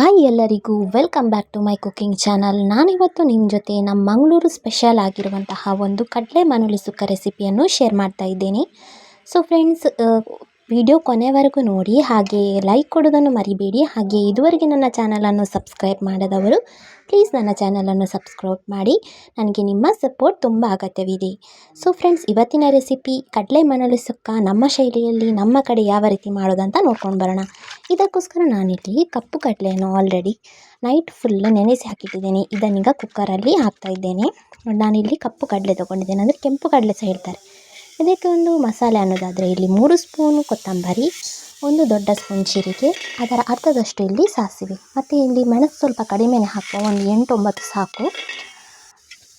Hi ಎಲ್ಲರಿಗೂ welcome back to my cooking channel ನಾನಿವತ್ತು ನಿಮ್ಮ ಜೊತೆ ನಮ್ಮ ಮಂಗಳೂರು ಸ್ಪೆಷಲ್ ಆಗಿರುವಂತಹ ಒಂದು ಕಡಲೆ ಮನುಳಿ ಸುಕ್ಕ ರೆಸಿಪಿಯನ್ನು ಶೇರ್ ಮಾಡ್ತಾ ಇದ್ದೀನಿ. ಸೊ ಫ್ರೆಂಡ್ಸ್ ವಿಡಿಯೋ ಕೊನೆವರೆಗೂ ನೋಡಿ ಹಾಗೆ ಲೈಕ್ ಕೊಡೋದನ್ನು ಮರಿಬೇಡಿ. ಹಾಗೆ ಇದುವರೆಗೆ ನನ್ನ ಚಾನಲನ್ನು ಸಬ್ಸ್ಕ್ರೈಬ್ ಮಾಡದವರು ಪ್ಲೀಸ್ ನನ್ನ ಚಾನಲನ್ನು ಸಬ್ಸ್ಕ್ರೈಬ್ ಮಾಡಿ. ನನಗೆ ನಿಮ್ಮ ಸಪೋರ್ಟ್ ತುಂಬ ಅಗತ್ಯವಿದೆ. ಸೊ ಫ್ರೆಂಡ್ಸ್ ಇವತ್ತಿನ ರೆಸಿಪಿ ಕಡಲೆ ಮನಲು ಸುಕ್ಕ ನಮ್ಮ ಶೈಲಿಯಲ್ಲಿ ನಮ್ಮ ಕಡೆ ಯಾವ ರೀತಿ ಮಾಡೋದಂತ ನೋಡ್ಕೊಂಡು ಬರೋಣ. ಇದಕ್ಕೋಸ್ಕರ ನಾನಿಲ್ಲಿ ಕಪ್ಪು ಕಡಲೆಯನ್ನು ಆಲ್ರೆಡಿ ನೈಟ್ ಫುಲ್ ನೆನೆಸಿ ಹಾಕಿಟ್ಟಿದ್ದೇನೆ. ಇದನ್ನೀಗ ಕುಕ್ಕರಲ್ಲಿ ಹಾಕ್ತಾ ಇದ್ದೇನೆ. ನಾನಿಲ್ಲಿ ಕಪ್ಪು ಕಡಲೆ ತೊಗೊಂಡಿದ್ದೇನೆ. ಅಂದರೆ ಕೆಂಪು ಕಡಲೆ ಸಹ ಹೇಳ್ತಾರೆ. ಇದಕ್ಕೆ ಒಂದು ಮಸಾಲೆ ಅನ್ನೋದಾದರೆ ಇಲ್ಲಿ ಮೂರು ಸ್ಪೂನು ಕೊತ್ತಂಬರಿ, ಒಂದು ದೊಡ್ಡ ಸ್ಪೂನ್ ಜೀರಿಗೆ, ಅದರ ಅರ್ಧದಷ್ಟು ಇಲ್ಲಿ ಸಾಸಿವೆ. ಮತ್ತು ಇಲ್ಲಿ ಮೆಣಸು ಸ್ವಲ್ಪ ಕಡಿಮೆನೆ ಹಾಕುವ ಒಂದು ಎಂಟು ಒಂಬತ್ತು ಸಾಕು.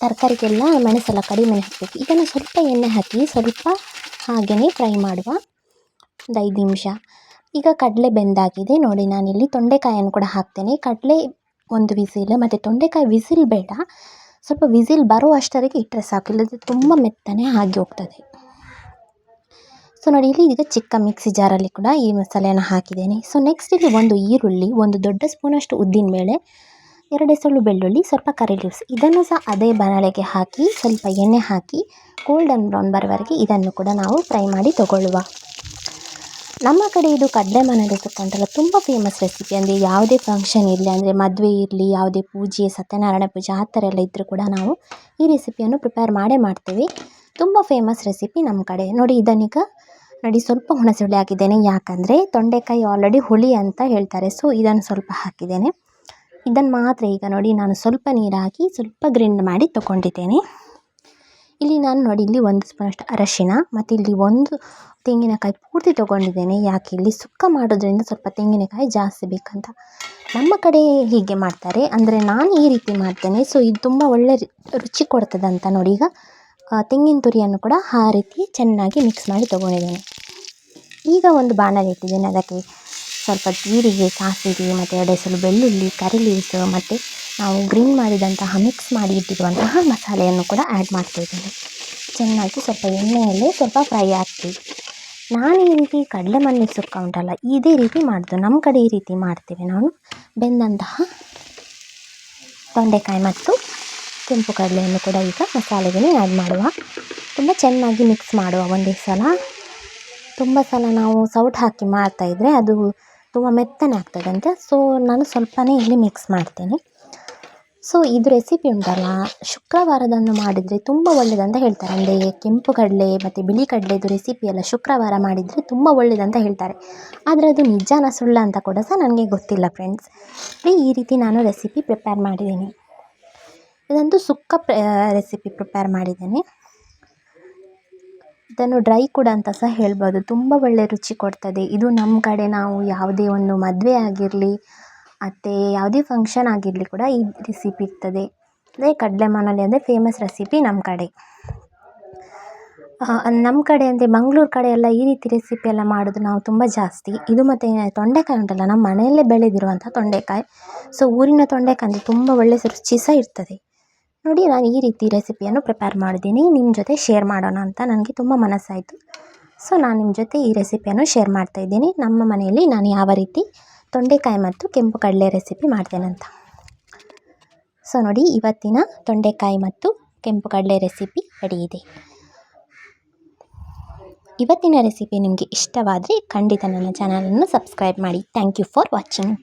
ತರಕಾರಿಗೆಲ್ಲ ಮೆಣಸೆಲ್ಲ ಕಡಿಮೆನೆ ಹಾಕಬೇಕು. ಇದನ್ನು ಸ್ವಲ್ಪ ಎಣ್ಣೆ ಹಾಕಿ ಸ್ವಲ್ಪ ಹಾಗೆಯೇ ಫ್ರೈ ಮಾಡುವ. ಒಂದು ಐದು ನಿಮಿಷ. ಈಗ ಕಡಲೆ ಬೆಂದಾಗಿದೆ. ನೋಡಿ ನಾನಿಲ್ಲಿ ತೊಂಡೆಕಾಯನ್ನು ಕೂಡ ಹಾಕ್ತೇನೆ. ಕಡಲೆ ಒಂದು ವಿಸಿಲ್, ಮತ್ತು ತೊಂಡೆಕಾಯಿ ವಿಸಿಲ್ ಬೇಡ. ಸ್ವಲ್ಪ ವಿಸಿಲ್ ಬರೋ ಅಷ್ಟರಿಗೆ ಇಟ್ಟರೆ ಸಾಕು. ಇಲ್ಲದೆ ತುಂಬ ಮೆತ್ತನೆ ಆಗಿ ಹೋಗ್ತದೆ. ಸೊ ನೋಡಿ, ಇಲ್ಲಿ ಇದೀಗ ಚಿಕ್ಕ ಮಿಕ್ಸಿ ಜಾರಲ್ಲಿ ಕೂಡ ಈ ಮಸಾಲೆಯನ್ನು ಹಾಕಿದ್ದೇನೆ. ಸೊ ನೆಕ್ಸ್ಟ್ ಇಲ್ಲಿ ಒಂದು ಈರುಳ್ಳಿ, ಒಂದು ದೊಡ್ಡ ಸ್ಪೂನಷ್ಟು ಉದ್ದಿನ ಮೇಲೆ ಎರಡು ಎಸಳು ಬೆಳ್ಳುಳ್ಳಿ, ಸ್ವಲ್ಪ ಕರಿ ಲೀವ್ಸ್ ಇದನ್ನು ಸಹ ಅದೇ ಬಾಣಲೆಗೆ ಹಾಕಿ, ಸ್ವಲ್ಪ ಎಣ್ಣೆ ಹಾಕಿ ಗೋಲ್ಡನ್ ಬ್ರೌನ್ ಬರೋವರೆಗೆ ಇದನ್ನು ಕೂಡ ನಾವು ಫ್ರೈ ಮಾಡಿ ತಗೊಳ್ಳುವ. ನಮ್ಮ ಕಡೆ ಇದು ಕಡಲೆ ಮನೆಯಲ್ಲಿ ತಗೊಂಡಲ್ಲ ತುಂಬ ಫೇಮಸ್ ರೆಸಿಪಿ ಅಂದರೆ ಯಾವುದೇ ಫಂಕ್ಷನ್ ಇರಲಿ, ಅಂದರೆ ಮದುವೆ ಇರಲಿ, ಯಾವುದೇ ಪೂಜೆ, ಸತ್ಯನಾರಾಯಣ ಪೂಜೆ, ಆ ಥರ ಎಲ್ಲ ಇದ್ದರೂ ಕೂಡ ನಾವು ಈ ರೆಸಿಪಿಯನ್ನು ಪ್ರಿಪೇರ್ ಮಾಡೇ ಮಾಡ್ತೀವಿ. ತುಂಬ ಫೇಮಸ್ ರೆಸಿಪಿ ನಮ್ಮ ಕಡೆ. ನೋಡಿ, ಇದನ್ನೀಗ ನೋಡಿ, ಸ್ವಲ್ಪ ಹುಣಸೆ ಹಾಕಿದ್ದೇನೆ. ಯಾಕಂದರೆ ತೊಂಡೆಕಾಯಿ ಆಲ್ರೆಡಿ ಹುಳಿ ಅಂತ ಹೇಳ್ತಾರೆ. ಸೊ ಇದನ್ನು ಸ್ವಲ್ಪ ಹಾಕಿದ್ದೇನೆ. ಇದನ್ನು ಮಾತ್ರ ಈಗ ನೋಡಿ, ನಾನು ಸ್ವಲ್ಪ ನೀರು ಹಾಕಿ ಸ್ವಲ್ಪ ಗ್ರಿಂಡ್ ಮಾಡಿ ತೊಗೊಂಡಿದ್ದೇನೆ. ಇಲ್ಲಿ ನಾನು ನೋಡಿ, ಇಲ್ಲಿ ಒಂದು ಸ್ಪೂನಷ್ಟು ಅರಶಿನ ಮತ್ತು ಇಲ್ಲಿ ಒಂದು ತೆಂಗಿನಕಾಯಿ ಪೂರ್ತಿ ತೊಗೊಂಡಿದ್ದೇನೆ. ಯಾಕೆ, ಇಲ್ಲಿ ಸುಕ್ಕ ಮಾಡೋದ್ರಿಂದ ಸ್ವಲ್ಪ ತೆಂಗಿನಕಾಯಿ ಜಾಸ್ತಿ ಬೇಕಂತ. ನಮ್ಮ ಕಡೆ ಹೀಗೆ ಮಾಡ್ತಾರೆ. ಅಂದರೆ ನಾನು ಈ ರೀತಿ ಮಾಡ್ತೇನೆ. ಸೊ ಇದು ತುಂಬ ಒಳ್ಳೆ ರುಚಿ ಕೊಡ್ತದಂತ ನೋಡಿ ಈಗ. ತೆಂಗಿನ ತುರಿಯನ್ನು ಕೂಡ ಆ ರೀತಿ ಚೆನ್ನಾಗಿ ಮಿಕ್ಸ್ ಮಾಡಿ ತೊಗೊಂಡಿದ್ದೀನಿ. ಈಗ ಒಂದು ಬಾಣಲೆ ಇಟ್ಟಿದ್ದೀನಿ. ಅದಕ್ಕೆ ಸ್ವಲ್ಪ ಜೀರಿಗೆ, ಸಾಸಿವೆ, ಮತ್ತು ಎರಡು ಬೆಳ್ಳುಳ್ಳಿ ಕರಿ ಲೀವ್ಸ್ ಮತ್ತು ನಾವು ಗ್ರೀನ್ ಮಾಡಿದಂತಹ ಮಿಕ್ಸ್ ಮಾಡಿ ಇಟ್ಟಿರುವಂತಹ ಮಸಾಲೆಯನ್ನು ಕೂಡ ಆ್ಯಡ್ ಮಾಡ್ತಾಯಿದ್ದೀನಿ ಚೆನ್ನಾಗಿ ಸ್ವಲ್ಪ ಎಣ್ಣೆಯಲ್ಲಿ ಸ್ವಲ್ಪ ಫ್ರೈ ಹಾಕ್ತೀವಿ ನಾನು ಈ ರೀತಿ ಕಡಲೆ ಮಣ್ಣಿ ಸುಕ್ಕ ಉಂಟಲ್ಲ, ಇದೇ ರೀತಿ ಮಾಡಿದ್ದು ನಮ್ಮ ಕಡೆ ಈ ರೀತಿ ಮಾಡ್ತೀವಿ ನಾನು ಬೆಂದಂತಹ ತೊಂಡೆಕಾಯಿ ಮತ್ತು ಕೆಂಪು ಕಡಲೆಯನ್ನು ಕೂಡ ಈಗ ಮಸಾಲೆಗೆ ಆ್ಯಡ್ ಮಾಡುವ. ತುಂಬ ಚೆನ್ನಾಗಿ ಮಿಕ್ಸ್ ಮಾಡುವ ಒಂದೇ ಸಲ. ತುಂಬ ಸಲ ನಾವು ಸೌಟ್ ಹಾಕಿ ಮಾಡ್ತಾಯಿದ್ರೆ ಅದು ತುಂಬ ಮೆತ್ತನೆ ಆಗ್ತದಂತೆ. ಸೊ ನಾನು ಸ್ವಲ್ಪನೇ ಇಲ್ಲಿ ಮಿಕ್ಸ್ ಮಾಡ್ತೇನೆ. ಸೊ ಇದು ರೆಸಿಪಿ ಉಂಟಲ್ಲ? ಶುಕ್ರವಾರದಂದು ಮಾಡಿದರೆ ತುಂಬ ಒಳ್ಳೆಯದಂತ ಹೇಳ್ತಾರೆ. ಅಂದರೆ ಕೆಂಪು ಕಡಲೆ ಮತ್ತು ಬಿಳಿ ಕಡಲೆದು ರೆಸಿಪಿ ಎಲ್ಲ ಶುಕ್ರವಾರ ಮಾಡಿದರೆ ತುಂಬ ಒಳ್ಳೆಯದಂತ ಹೇಳ್ತಾರೆ. ಆದರೆ ಅದು ನಿಜಾನ ಸುಳ್ಳ ಅಂತ ಕೂಡ ಸಹ ನನಗೆ ಗೊತ್ತಿಲ್ಲ ಫ್ರೆಂಡ್ಸ್ ಈ ರೀತಿ ನಾನು ರೆಸಿಪಿ ಪ್ರಿಪೇರ್ ಮಾಡಿದ್ದೀನಿ. ಇದಂತೂ ಸುಕ್ಕ ರೆಸಿಪಿ ಪ್ರಿಪೇರ್ ಮಾಡಿದ್ದೀನಿ. ಇದನ್ನು ಡ್ರೈ ಕೂಡ ಅಂತ ಸಹ ಹೇಳ್ಬೋದು. ತುಂಬ ಒಳ್ಳೆ ರುಚಿ ಕೊಡ್ತದೆ. ಇದು ನಮ್ಮ ಕಡೆ ನಾವು ಯಾವುದೇ ಒಂದು ಮದುವೆ ಆಗಿರಲಿ, ಮತ್ತು ಯಾವುದೇ ಫಂಕ್ಷನ್ ಆಗಿರಲಿ ಕೂಡ ಈ ರೆಸಿಪಿ ಇರ್ತದೆ. ಅದೇ ಕಡಲೆ ಮನೆಯಲ್ಲಿ ಅಂದರೆ ಫೇಮಸ್ ರೆಸಿಪಿ ನಮ್ಮ ಕಡೆ. ನಮ್ಮ ಕಡೆ ಅಂದರೆ ಮಂಗ್ಳೂರು ಕಡೆ ಎಲ್ಲ ಈ ರೀತಿ ರೆಸಿಪಿ ಎಲ್ಲ ಮಾಡೋದು ನಾವು ತುಂಬ ಜಾಸ್ತಿ. ಇದು ಮತ್ತು ತೊಂಡೆಕಾಯಿ ಉಂಟಲ್ಲ ನಮ್ಮ ಮನೆಯಲ್ಲೇ ಬೆಳೆದಿರುವಂಥ ತೊಂಡೆಕಾಯಿ. ಸೊ ಊರಿನ ತೊಂಡೆಕಾಯಿ ಅಂದರೆ ತುಂಬ ಒಳ್ಳೆ ರುಚಿ ಸಹ ಇರ್ತದೆ. ನೋಡಿ, ನಾನು ಈ ರೀತಿ ರೆಸಿಪಿಯನ್ನು ಪ್ರಿಪೇರ್ ಮಾಡಿದ್ದೀನಿ. ನಿಮ್ಮ ಜೊತೆ ಶೇರ್ ಮಾಡೋಣ ಅಂತ ನನಗೆ ತುಂಬ ಮನಸ್ಸಾಯಿತು. ಸೊ, ನಾನು ನಿಮ್ಮ ಜೊತೆ ಈ ರೆಸಿಪಿಯನ್ನು ಶೇರ್ ಮಾಡ್ತಾಯಿದ್ದೀನಿ ನಮ್ಮ ಮನೆಯಲ್ಲಿ ನಾನು ಯಾವ ರೀತಿ ತೊಂಡೆಕಾಯಿ ಮತ್ತು ಕೆಂಪು ಕಡಲೆ ರೆಸಿಪಿ ಮಾಡ್ತೇನಂತ ಸೊ, ನೋಡಿ, ಇವತ್ತಿನ ತೊಂಡೆಕಾಯಿ ಮತ್ತು ಕೆಂಪು ಕಡಲೆ ರೆಸಿಪಿ ರೆಡಿ ಇದೆ. ಇವತ್ತಿನ ರೆಸಿಪಿ ನಿಮಗೆ ಇಷ್ಟವಾದರೆ ಖಂಡಿತ ನನ್ನ ಚಾನಲನ್ನು ಸಬ್ಸ್ಕ್ರೈಬ್ ಮಾಡಿ. Thank you for watching.